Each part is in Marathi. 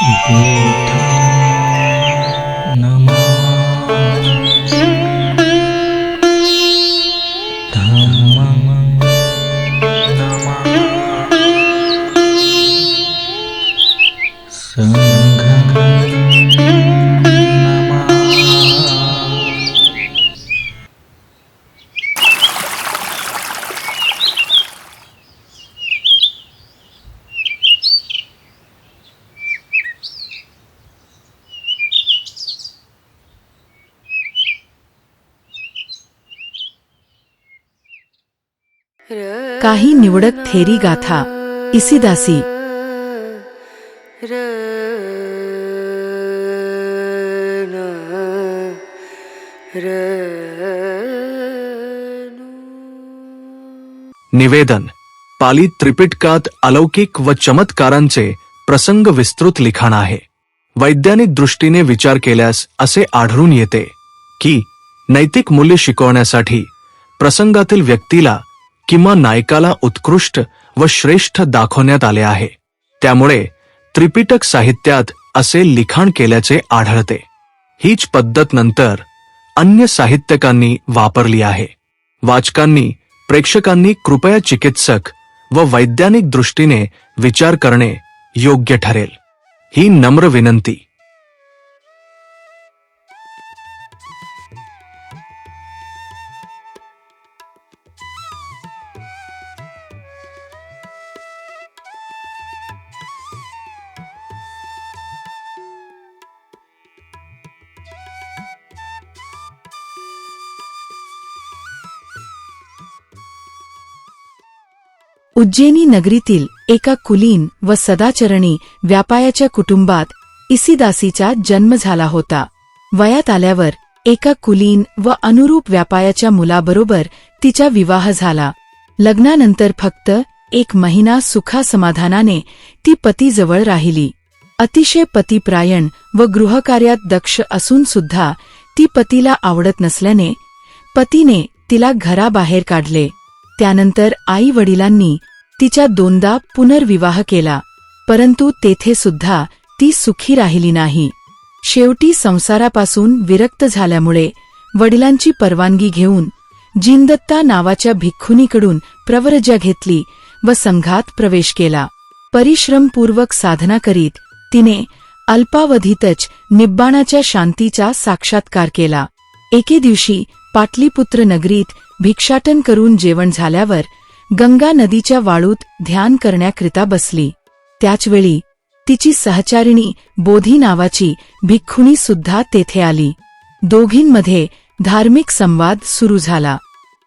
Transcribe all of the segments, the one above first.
y काही निवडक थेरी गाथा इसिदासी. निवेदन. पाली त्रिपिटकात अलौकिक व चमत्कारांचे प्रसंग विस्तृत लिखाण आहे. वैज्ञानिक दृष्टीने विचार केल्यास असे आढळून येते की नैतिक मूल्य शिकवण्यासाठी प्रसंगातील व्यक्तीला किंवा नायकाला उत्कृष्ट व श्रेष्ठ दाखवण्यात आले आहे. त्यामुळे त्रिपिटक साहित्यात असे लिखाण केल्याचे आढळते. हीच पद्धत नंतर अन्य साहित्यकांनी वापरली आहे. वाचकांनी प्रेक्षकांनी कृपया चिकित्सक व वैज्ञानिक दृष्टीने विचार करणे योग्य ठरेल. ही नम्र विनंती. उज्जैनी नगरीतील एका कुलीन व सदाचरणी व्यापायाच्या कुटुंबात इसिदासीचा जन्म झाला होता. वयात आल्यावर एका कुलीन व अनुरूप व्यापायाच्या मुलाबरोबर तिचा विवाह झाला. लग्नानंतर फक्त एक महिना सुखासमाधानाने ती पतीजवळ राहिली. अतिशय पतिप्रायण व गृहकार्यात दक्ष असून सुद्धा ती पतीला आवडत नसल्याने पतीने तिला घराबाहेर काढले. त्यानंतर आई वडिलांनी तिच्या दोनदा पुनर्विवाह केला परंतु तेथे सुद्धा ती सुखी राहिली नाही. शेवटी संसारापासून विरक्त झाल्यामुळे वडिलांची परवानगी घेऊन जिनदत्ता नावाच्या भिक्खुनीकडून प्रवरज्या घेतली व संघात प्रवेश केला. परिश्रमपूर्वक साधना करीत तिने अल्पावधीतच निब्बाणाच्या शांतीचा साक्षात्कार केला. एके दिवशी पाटलीपुत्र नगरीत भिक्षाटन करून जेवण झाल्यावर गंगा नदीच्या वाळूत ध्यान करण्याकरिता बसली. त्याचवेळी तिची सहचारिणी बोधी नावाची भिक्खुणी सुद्धा तेथे आली. दोघींमध्ये धार्मिक संवाद सुरू झाला.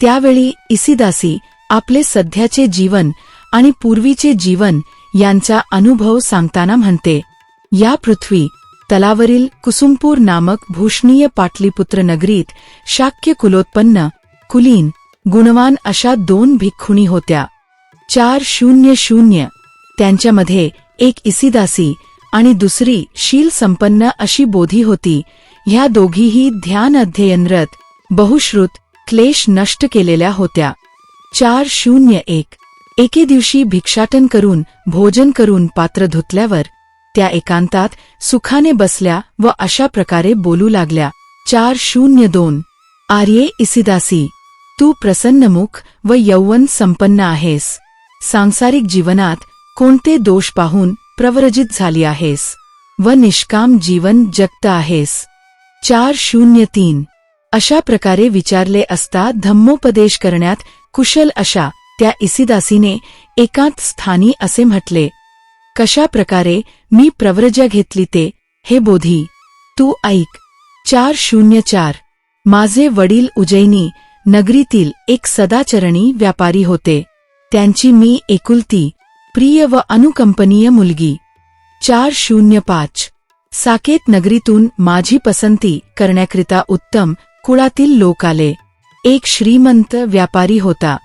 त्यावेळी इसिदासी आपले सध्याचे जीवन आणि पूर्वीचे जीवन यांचा अनुभव सांगताना म्हणते या पृथ्वी तलावरील कुसुमपूर नामक भूषणीय पाटलीपुत्र नगरीत शाक्य कुलोत्पन्न कुलीन गुणवान अशा दोन भिक्खुणी होत्या. चार शून्य शून्य. त्यांच्यामध्ये एक इसिदासी आणि दुसरी शील संपन्न अशी बोधी होती. ह्या दोघीही ध्यान अध्ययनरत बहुश्रुत क्लेश नष्ट केलेल्या होत्या. चार शून्य एक. एके दिवशी भिक्षाटन करून भोजन करून पात्र धुतल्यावर त्या एकांतात सुखाने बसल्या व अशा प्रकारे बोलू लागल्या. चार शून्य दोन. आर्ये इसिदासी. तू प्रसन्नमुख व यौवन संपन्न आहेस. सांसारिक जीवनात कोणते दोष पाहून प्रवरजित झाली आहेस? व निष्काम जीवन जगत आहेस. चार शून्य तीन. अशा प्रकारे विचारले असता धम्मोपदेश करण्यात कुशल अशा त्या इसिदासीने एकांत स्थानी असे म्हटले कशा प्रकारे मी प्रव्रजा घेतली ते हे बोधी. तू ऐक. चार शून्य चार. माझे वडील उजैनी नगरीतील एक सदाचरणी व्यापारी होते. त्यांची मी एकुलती प्रिय व अनुकंपनीय मुलगी. चार शून्य पाच. साकेत नगरीतून माझी पसंती करण्याकरिता उत्तम कुळातील लोक आले. एक श्रीमंत व्यापारी होता.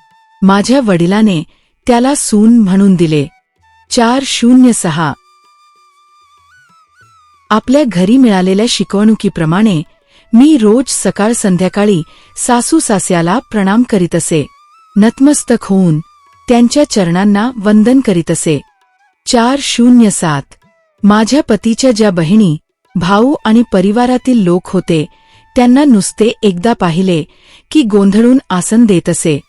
माझ्या वडिलाने त्याला सून म्हणून दिले. चार शून्य सहा. आपल्या घरी मिळालेल्या शिकवणुकीप्रमाणे मी रोज सकाळ संध्याकाळी सासू सास्याला प्रणाम करीत असे. नतमस्तक होऊन त्यांच्या चरणांना वंदन करीत असे. चार शून्य सात. माझ्या पतीच्या ज्या बहिणी भाऊ आणि परिवारातील लोक होते त्यांना नुसते एकदा पाहिले की गोंधळून आसन देत असे.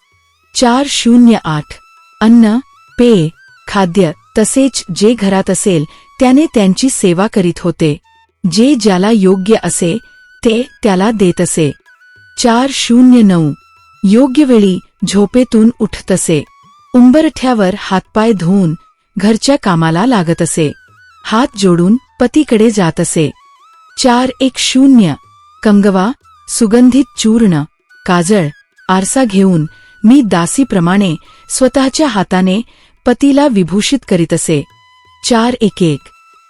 चार शून्य आठ. अन्न पेय खाद्य तसेच जे घरात असेल त्याने त्यांची सेवा करीत होते. जे ज्याला योग्य असे ते त्याला देत असे. चार शून्य नऊ. योग्य वेळी झोपेतून उठत असे. उंबरठ्यावर हातपाय धुवून घरच्या कामाला लागत असे. हात जोडून पतीकडे जात असे. चार एक शून्य. कंगवा सुगंधित चूर्ण काजळ आरसा घेऊन मी दासीप्रमाणे स्वतःच्या हाताने पतीला विभूषित करीत असे. चार एक एक.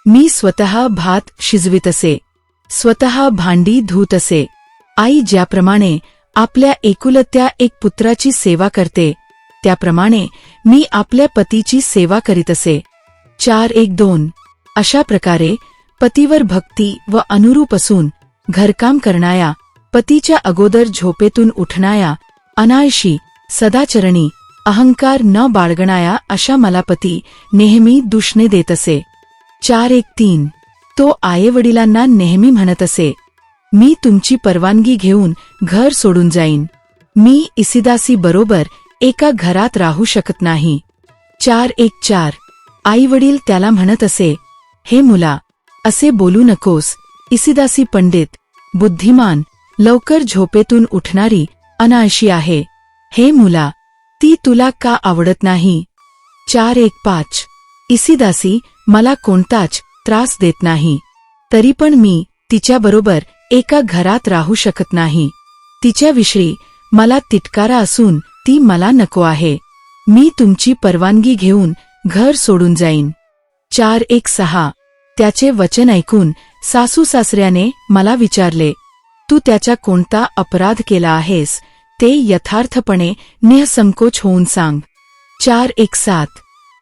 मी स्वतः भात शिजवित असे. स्वतः भांडी धूत असे. आई ज्याप्रमाणे आपल्या एकुलत्या एक पुत्राची सेवा करते त्याप्रमाणे मी आपल्या पतीची सेवा करीत असे. चार एक दोन. अशा प्रकारे पतीवर भक्ती व अनुरूप असून घरकाम करणाया पतीच्या अगोदर झोपेतून उठणाया अनायशी सदाचरणी अहंकार न बाळगणाया अशा मला पती नेहमी दुष्णे देत असे. चार एक तीन. तो आईवडिलांना नेहमी म्हणत असे मी तुमची परवानगी घेऊन घर सोडून जाईन. मी इसिदासी बरोबर एका घरात राहू शकत नाही. चार एक चार. आईवडील त्याला म्हणत असे हे मुला असे बोलू नकोस. इसिदासी पंडित बुद्धिमान लवकर झोपेतून उठणारी अनायशी आहे. हे मुला ती तुला का आवडत नाही? चार एक पाच. इसिदासी मला कोणताच त्रास देत नाही. तरी पण मी तिच्याबरोबर एका घरात राहू शकत नाही. तिच्याविषयी मला तिटकारा असून ती मला नको आहे. मी तुमची परवानगी घेऊन घर सोडून जाईन. चार एक सहा. त्याचे वचन ऐकून सासू सासऱ्याने मला विचारले तू त्याचा कोणता अपराध केला आहेस? ते यथार्थपणे निःसंकोच होऊन सांग. चार एक सात.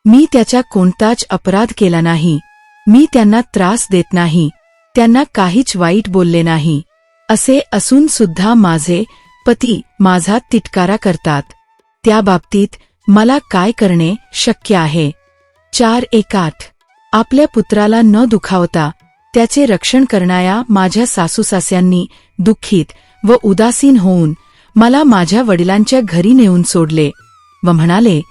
मी त्याचा कोणताच अपराध केला नाही. मी त्यांना त्रास देत नाही त्यांना काहीच वाईट बोलले नाही असे असून सुद्धा माझे पती माझा तिटकारा करतात. त्या बाबतीत मला काय करणे शक्य आहे? चार एक आठ. आपल्या पुत्राला न दुखावता त्याचे रक्षण करणाऱ्या माझ्या सासूसास्यांनी दुःखीत व उदासीन होऊन मला माझ्या वडिलांच्या घरी नेऊन सोडले व म्हणाले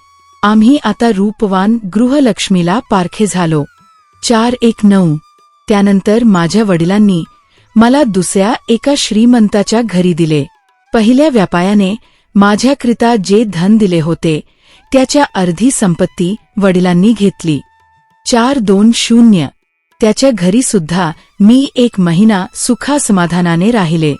आम्ही आता रूपवान गृहलक्ष्मीला पारखे झालो. चार एक नऊ. त्यानंतर माझ्या वडिलांनी मला दुसऱ्या एका श्रीमंताच्या घरी दिले. पहिल्या व्यापायाने माझ्याकरिता जे धन दिले होते त्याच्या अर्धी संपत्ती वडिलांनी घेतली. चार दोन शून्य. त्याच्या घरी सुद्धा मी एक महिना सुखासमाधानाने राहिले.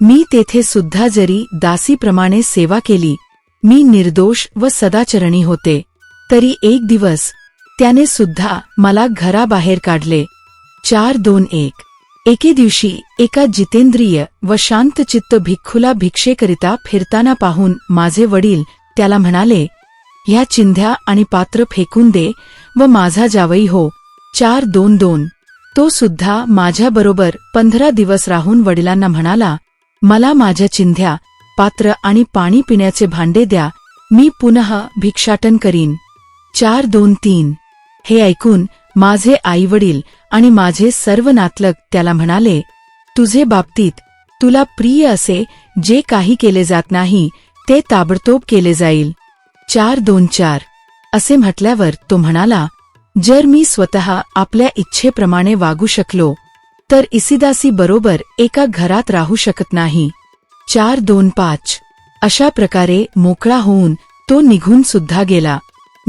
मी तेथे सुद्धा जरी दासीप्रमाणे सेवा केली मी निर्दोष व सदाचरणी होते. तरी एक दिवस त्याने सुद्धा मला घराबाहेर काढले. चार दोन एक. एके दिवशी एका जितेंद्रिय व शांतचित्त भिक्खूला भिक्षेकरिता फिरताना पाहून माझे वडील त्याला म्हणाले ह्या चिंध्या आणि पात्र फेकून दे व माझा जावई हो. चार दोन दोन. तो सुद्धा माझ्याबरोबर पंधरा दिवस राहून वडिलांना म्हणाला मला माझ्या चिंध्या पात्र आणि पाणी पिण्याचे भांडे द्या. मी पुनः भिक्षाटन करीन. चार दोन तीन. हे ऐकून माझे आईवडील आणि माझे सर्व नातलग त्याला म्हणाले तुझे बाबतीत तुला प्रिय असे जे काही केले जात नाही ते ताबडतोब केले जाईल. चार दोन चार. असे म्हटल्यावर तो म्हणाला जर मी स्वतः आपल्या इच्छेप्रमाणे वागू शकलो तर इसिदासी बरोबर एका घरात राहू शकत नाही. चार दोन पाच. अशा प्रकारे मोकळा होऊन तो निघून सुद्धा गेला.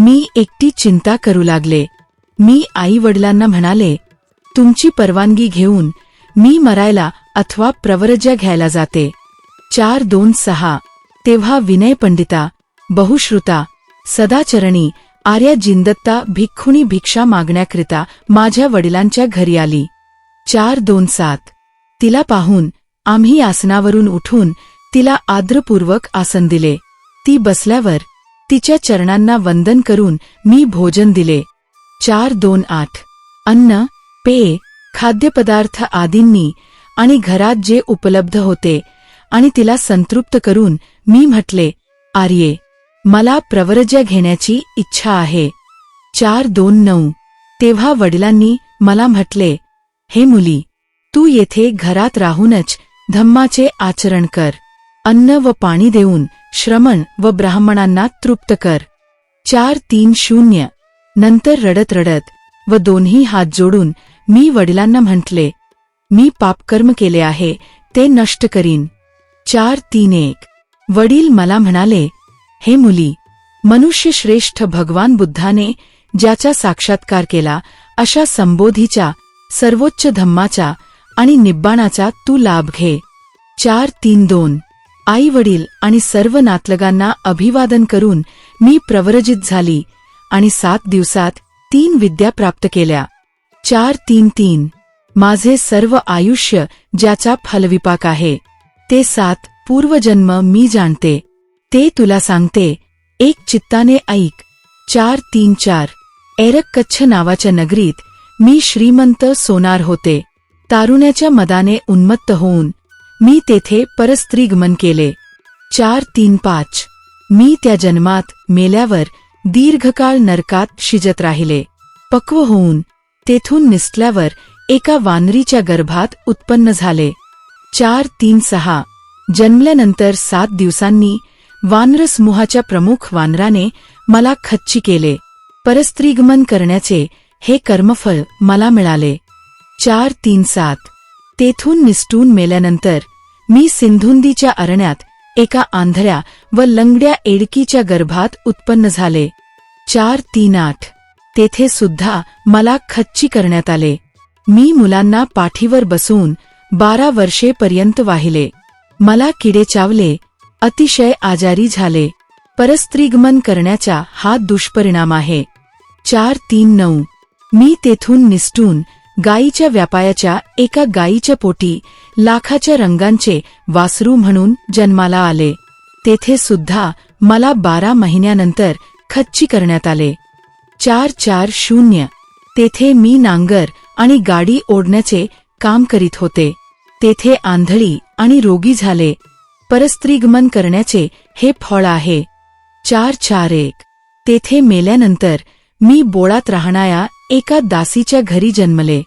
मी एकटी चिंता करू लागले. मी आई वडिलांना म्हणाले तुमची परवानगी घेऊन मी मरायला अथवा प्रवरज्या घ्यायला जाते. चार दोन सहा. तेव्हा विनय पंडिता बहुश्रुता सदाचरणी आर्या जिंदत्ता भिक्खुणी भिक्षा मागण्याकरिता माझ्या वडिलांच्या घरी आली. चार दोन सात. तिला पाहून आम्ही आसनावरून उठून तिला आद्रपूर्वक आसन दिले. ती बसल्यावर तिच्या चरणांना वंदन करून मी भोजन दिले. चार दोन आठ. अन्न पेय खाद्यपदार्थ आदींनी आणि घरात जे उपलब्ध होते आणि तिला संतृप्त करून मी म्हटले आर्ये मला प्रवरज्या घेण्याची इच्छा आहे. चार दोन नऊ. तेव्हा वडिलांनी मला म्हटले हे मुली तू येथे घरात राहूनच धम्माचे आचरण कर. अन्न व पाणी देऊन श्रमण व ब्राह्मणांना तृप्त कर. चार तीन शून्य. नंतर रडत रडत व दोन्ही हात जोडून मी वडिलांना म्हटले मी पापकर्म केले आहे ते नष्ट करीन. चार तीन एक. वडील मला म्हणाले हे मुली मनुष्य श्रेष्ठ भगवान बुद्धाने ज्याचा साक्षात्कार केला अशा संबोधीच्या सर्वोच्च धम्माचा आणि निब्बाणाचा तू लाभ घे. चार तीन दोन. आई वडील आणि सर्व नातलगांना अभिवादन करून मी प्रवरजित झाली आणि सात दिवसात तीन विद्या प्राप्त केल्या. चार तीन तीन. माझे सर्व आयुष्य ज्याचा फलविपाक आहे ते सात पूर्वजन्म मी जाणते. ते तुला सांगते एक चित्ताने ऐक. चार तीन चार. एरक कच्छ नावाच्या नगरीत मी श्रीमंत सोनार होते. तारुण्याच्या मदाने उन्मत्त होऊन मी तेथे परस्त्रीगमन केले. चार तीन पाच. मी त्या जन्मात मेल्यावर दीर्घकाळ नरकात शिजत राहिले. पक्व होऊन तेथून निसल्यावर एका वानरीच्या गर्भात उत्पन्न झाले. चार तीन सहा. जन्मल्यानंतर सात दिवसांनी वानरसमूहाच्या प्रमुख वानराने मला खच्ची केले. परस्त्रीगमन करण्याचे हे कर्मफळ मला मिळाले. चार तीन सात. तेथून निसटून मेल्यानंतर मी सिंधुंदीच्या अरण्यात एका आंधळ्या व लंगड्या एडकीच्या गर्भात उत्पन्न झाले. चार तीन आठ. तेथे सुद्धा मला खच्ची करण्यात आले. मी मुलांना पाठीवर बसवून बारा वर्षेपर्यंत वाहिले. मला किडे चावले अतिशय आजारी झाले. परस्त्रीगमन करण्याचा हा दुष्परिणाम आहे. चार तीन नऊ. मी तेथून निसटून गायीच्या व्यापायाच्या एका गायीच्या पोटी लाखाच्या रंगांचे वासरू म्हणून जन्माला आले. तेथे सुद्धा मला बारा महिन्यानंतर खच्ची करण्यात आले. चार चार शून्य. तेथे मी नांगर आणि गाडी ओढण्याचे काम करीत होते. तेथे आंधळी आणि रोगी झाले. परस्त्रीगमन करण्याचे हे फळ आहे. चार चार एक. तेथे मेल्यानंतर मी बोळात राहणाऱ्या एका दासीच्या घरी जन्मले.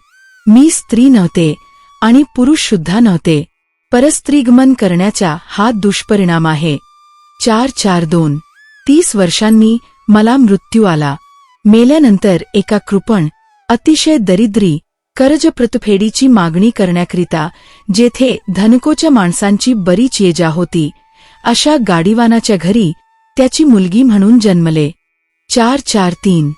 मी स्त्री नव्हते आणि पुरुष सुद्धा नव्हते. परस्त्रीगमन करण्याचा हा दुष्परिणाम आहे. चार चार दोन. तीस वर्षांनी मला मृत्यू आला. मेल्यानंतर एका कृपण अतिशय दरिद्री कर्जप्रतफेडीची मागणी करण्याकरिता जेथे धनकोच्या माणसांची बरीच येजा होती अशा गाडीवानाच्या घरी त्याची मुलगी म्हणून जन्मले. चार चार तीन.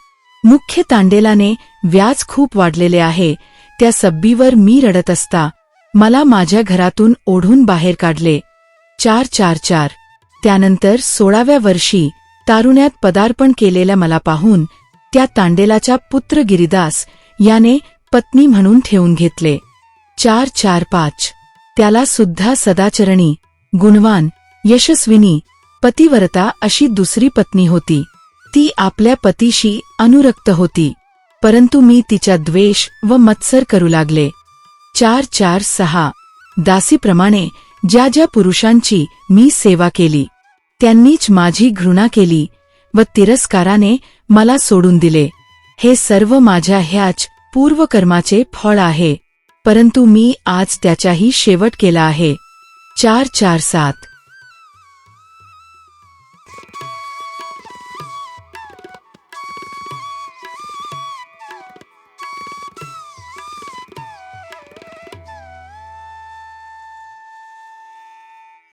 मुख्य तांडेलाने व्याज खूप वाढलेले आहे. त्या सब्बीवर मी रडत असता मला माझ्या घरातून ओढून बाहेर काढले. चार चार चार. त्यानंतर सोळाव्या वर्षी तारुण्यात पदार्पण केलेल्या मला पाहून त्या तांडेलाच्या पुत्र गिरिदास याने पत्नी म्हणून ठेवून घेतले. चार चार पाच. त्याला सुद्धा सदाचरणी गुणवान यशस्विनी पतिव्रता अशी दुसरी पत्नी होती. ती आपल्या पतीशी अनुरक्त होती. परंतु मी तिच्या द्वेष व मत्सर करू लागले. चार चार सहा. दासीप्रमाणे ज्या ज्या पुरुषांची मी सेवा केली त्यांनीच माझी घृणा केली व तिरस्काराने मला सोडून दिले. हे सर्व माझ्या ह्याच पूर्वकर्माचे फळ आहे. परंतु मी आज त्याचाही शेवट केला आहे. चार चार सात.